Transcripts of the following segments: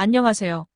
안녕하세요.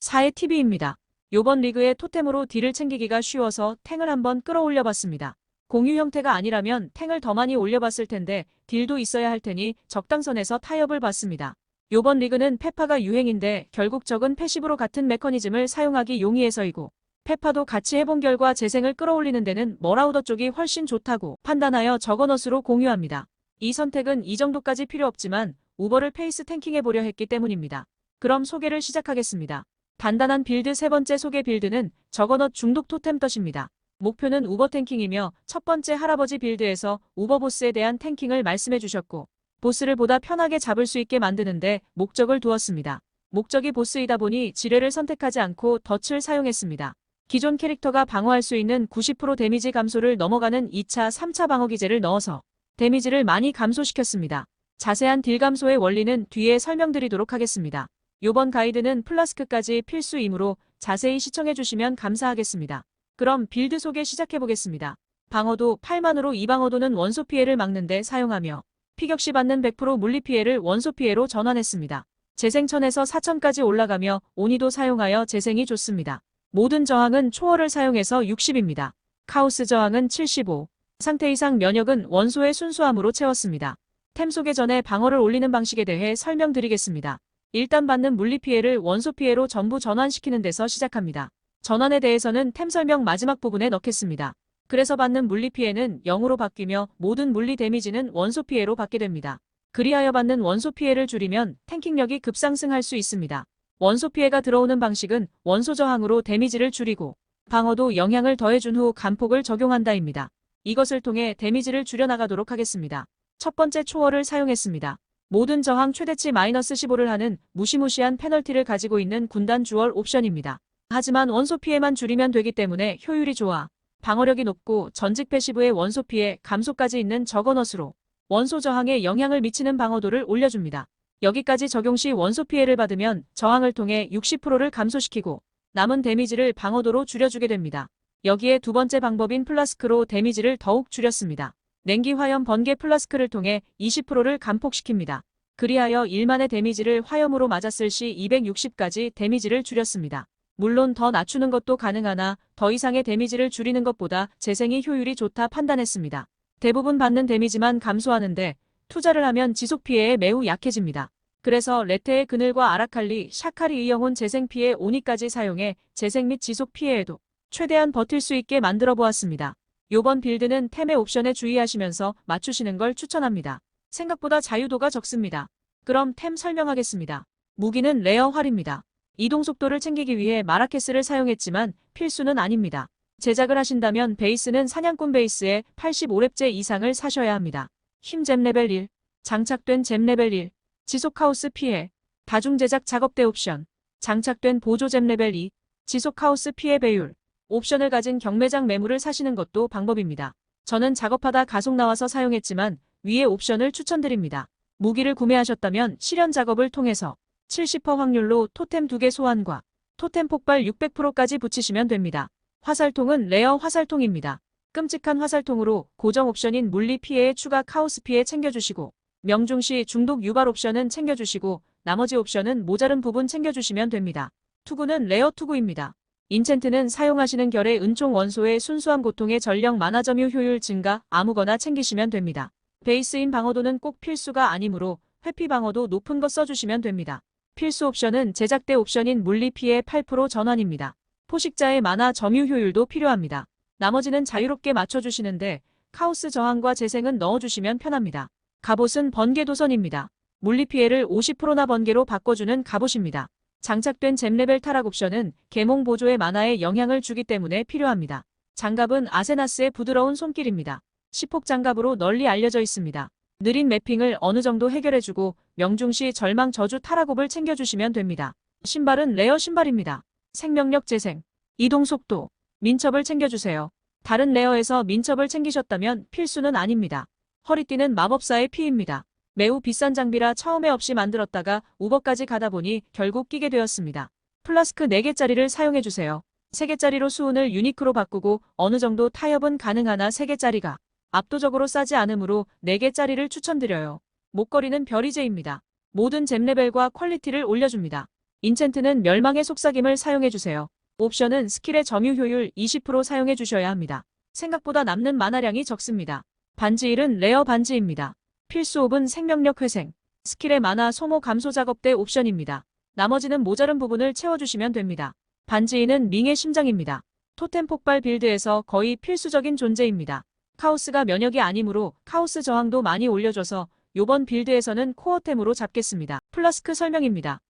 사의 TV입니다. 요번 리그의 토템으로 딜을 챙기기가 쉬워서 탱을 한번 끌어올려 봤습니다. 공유 형태가 아니라면 탱을 더 많이 올려봤을 텐데 딜도 있어야 할 테니 적당선에서 타협을 봤습니다. 요번 리그는 페파가 유행인데 결국 적은 패시브로 같은 메커니즘을 사용하기 용이해서이고 페파도 같이 해본 결과 재생을 끌어올리는 데는 머라우더 쪽이 훨씬 좋다고 판단하여 저거넛으로 공유합니다. 이 선택은 이 정도까지 필요 없지만 우버를 페이스 탱킹해보려 했기 때문입니다. 그럼 소개를 시작하겠습니다. 단단한 빌드 세 번째 소개 빌드는 저거넛 중독 토템 덫입니다. 목표는 우버 탱킹이며 첫 번째 할아버지 빌드에서 우버 보스에 대한 탱킹을 말씀해 주셨고 보스를 보다 편하게 잡을 수 있게 만드는데 목적을 두었습니다. 목적이 보스이다 보니 지뢰를 선택하지 않고 덫을 사용했습니다. 기존 캐릭터가 방어할 수 있는 90% 데미지 감소를 넘어가는 2차, 3차 방어 기제를 넣어서 데미지를 많이 감소시켰습니다. 자세한 딜 감소의 원리는 뒤에 설명드리도록 하겠습니다. 요번 가이드는 플라스크까지 필수이므로 자세히 시청해주시면 감사하겠습니다. 그럼 빌드 소개 시작해보겠습니다. 방어도 8만으로 이 방어도는 원소 피해를 막는데 사용하며 피격 시 받는 100% 물리 피해를 원소 피해로 전환했습니다. 재생천에서 4천까지 올라가며 온이도 사용하여 재생이 좋습니다. 모든 저항은 초월을 사용해서 60입니다. 카오스 저항은 75. 상태 이상 면역은 원소의 순수함으로 채웠습니다. 템 소개 전에 방어를 올리는 방식에 대해 설명드리겠습니다. 일단 받는 물리 피해를 원소 피해로 전부 전환시키는 데서 시작합니다. 전환에 대해서는 템 설명 마지막 부분에 넣겠습니다. 그래서 받는 물리 피해는 0으로 바뀌며 모든 물리 데미지는 원소 피해로 받게 됩니다. 그리하여 받는 원소 피해를 줄이면 탱킹력이 급상승할 수 있습니다. 원소 피해가 들어오는 방식은 원소 저항으로 데미지를 줄이고 방어도 영향을 더해준 후 간폭을 적용한다입니다. 이것을 통해 데미지를 줄여나가도록 하겠습니다. 첫 번째 초월을 사용했습니다. 모든 저항 최대치 마이너스 15를 하는 무시무시한 페널티를 가지고 있는 군단 주얼 옵션입니다. 하지만 원소 피해만 줄이면 되기 때문에 효율이 좋아 방어력이 높고 전직 패시브의 원소 피해 감소까지 있는 저거넛으로 원소 저항에 영향을 미치는 방어도를 올려줍니다. 여기까지 적용 시 원소 피해를 받으면 저항을 통해 60%를 감소시키고 남은 데미지를 방어도로 줄여주게 됩니다. 여기에 두 번째 방법인 플라스크로 데미지를 더욱 줄였습니다. 냉기 화염 번개 플라스크를 통해 20%를 감폭시킵니다. 그리하여 1만의 데미지를 화염으로 맞았을 시 260까지 데미지를 줄였습니다. 물론 더 낮추는 것도 가능하나 더 이상의 데미지를 줄이는 것보다 재생이 효율이 좋다 판단했습니다. 대부분 받는 데미지만 감소하는데 투자를 하면 지속 피해에 매우 약해집니다. 그래서 레테의 그늘과 아라칼리, 샤카리 이영혼 재생 피해 5니까지 사용해 재생 및 지속 피해에도 최대한 버틸 수 있게 만들어 보았습니다. 요번 빌드는 템의 옵션에 주의하시면서 맞추시는 걸 추천합니다. 생각보다 자유도가 적습니다. 그럼 템 설명하겠습니다. 무기는 레어 활입니다. 이동 속도를 챙기기 위해 마라케스를 사용했지만 필수는 아닙니다. 제작을 하신다면 베이스는 사냥꾼 베이스에 85렙제 이상을 사셔야 합니다. 힘잼 레벨 1, 장착된 잼 레벨 1, 지속 하우스 피해, 다중 제작 작업대 옵션, 장착된 보조 잼 레벨 2, 지속 하우스 피해 배율, 옵션을 가진 경매장 매물을 사시는 것도 방법입니다. 저는 작업하다 가속 나와서 사용했지만 위의 옵션을 추천드립니다. 무기를 구매하셨다면 실현 작업을 통해서 70% 확률로 토템 2개 소환과 토템 폭발 600%까지 붙이시면 됩니다. 화살통은 레어 화살통입니다. 끔찍한 화살통으로 고정 옵션인 물리 피해에 추가 카오스 피해 챙겨주시고 명중 시 중독 유발 옵션은 챙겨주시고 나머지 옵션은 모자른 부분 챙겨주시면 됩니다. 투구는 레어 투구입니다. 인챈트는 사용하시는 결의 은총 원소의 순수한 고통의 전력 만화 점유 효율 증가 아무거나 챙기시면 됩니다. 베이스인 방어도는 꼭 필수가 아니므로 회피 방어도 높은 거 써주시면 됩니다. 필수 옵션은 제작대 옵션인 물리 피해 8% 전환입니다. 포식자의 만화 점유 효율도 필요합니다. 나머지는 자유롭게 맞춰주시는데 카오스 저항과 재생은 넣어주시면 편합니다. 갑옷은 번개 도선입니다. 물리 피해를 50%나 번개로 바꿔주는 갑옷입니다. 장착된 잼레벨 타락 옵션은 계몽 보조의 만화에 영향을 주기 때문에 필요합니다. 장갑은 아세나스의 부드러운 손길입니다. 시폭 장갑으로 널리 알려져 있습니다. 느린 매핑을 어느 정도 해결해주고 명중시 절망 저주 타락옵을 챙겨주시면 됩니다. 신발은 레어 신발입니다. 생명력 재생, 이동 속도, 민첩을 챙겨주세요. 다른 레어에서 민첩을 챙기셨다면 필수는 아닙니다. 허리띠는 마법사의 피입니다. 매우 비싼 장비라 처음에 없이 만들었다가 우버까지 가다 보니 결국 끼게 되었습니다. 플라스크 4개짜리를 사용해주세요. 3개짜리로 수은을 유니크로 바꾸고 어느 정도 타협은 가능하나 3개짜리가 압도적으로 싸지 않으므로 4개짜리를 추천드려요. 목걸이는 별이제입니다. 모든 잼 레벨과 퀄리티를 올려줍니다. 인챈트는 멸망의 속삭임을 사용해주세요. 옵션은 스킬의 점유 효율 20% 사용해주셔야 합니다. 생각보다 남는 만화량이 적습니다. 반지 1은 레어 반지입니다. 필수 옵은 생명력 회생, 스킬의 만화 소모 감소 작업대 옵션입니다. 나머지는 모자른 부분을 채워주시면 됩니다. 반지 2는 링의 심장입니다. 토템 폭발 빌드에서 거의 필수적인 존재입니다. 카오스가 면역이 아니므로 카오스 저항도 많이 올려줘서 요번 빌드에서는 코어템으로 잡겠습니다. 플라스크 설명입니다.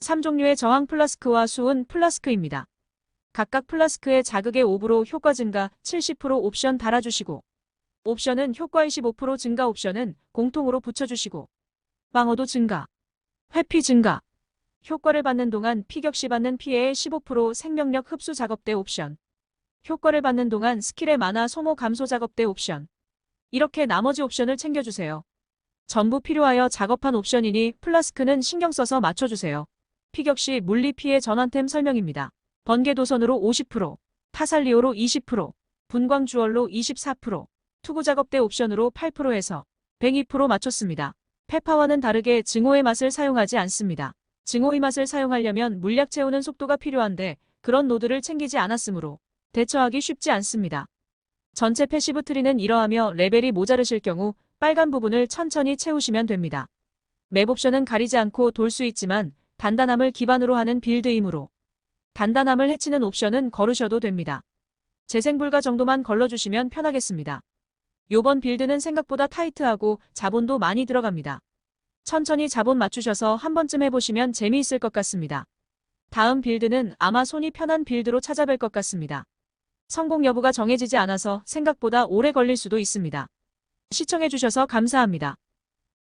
3종류의 저항 플라스크와 수은 플라스크입니다. 각각 플라스크의 자극의 5% 효과 증가 70% 옵션 달아주시고 옵션은 효과 25% 증가 옵션은 공통으로 붙여주시고 방어도 증가, 회피 증가, 효과를 받는 동안 피격시 받는 피해의 15% 생명력 흡수 작업대 옵션 효과를 받는 동안 스킬의 만화 소모 감소 작업대 옵션 이렇게 나머지 옵션을 챙겨주세요. 전부 필요하여 작업한 옵션이니 플라스크는 신경 써서 맞춰주세요. 피격 시 물리 피해 전환템 설명입니다. 번개 도선으로 50%, 타살리오로 20%, 분광 주얼로 24%, 투구 작업대 옵션으로 8% 해서 102% 맞췄습니다. 페파와는 다르게 증오의 맛을 사용하지 않습니다. 증오의 맛을 사용하려면 물약 채우는 속도가 필요한데 그런 노드를 챙기지 않았으므로 대처하기 쉽지 않습니다. 전체 패시브 트리는 이러하며 레벨이 모자르실 경우 빨간 부분을 천천히 채우시면 됩니다. 맵 옵션은 가리지 않고 돌 수 있지만 단단함을 기반으로 하는 빌드이므로 단단함을 해치는 옵션은 거르셔도 됩니다. 재생불가 정도만 걸러주시면 편하겠습니다. 요번 빌드는 생각보다 타이트하고 자본도 많이 들어갑니다. 천천히 자본 맞추셔서 한 번쯤 해보시면 재미있을 것 같습니다. 다음 빌드는 아마 손이 편한 빌드로 찾아뵐 것 같습니다. 성공 여부가 정해지지 않아서 생각보다 오래 걸릴 수도 있습니다. 시청해주셔서 감사합니다.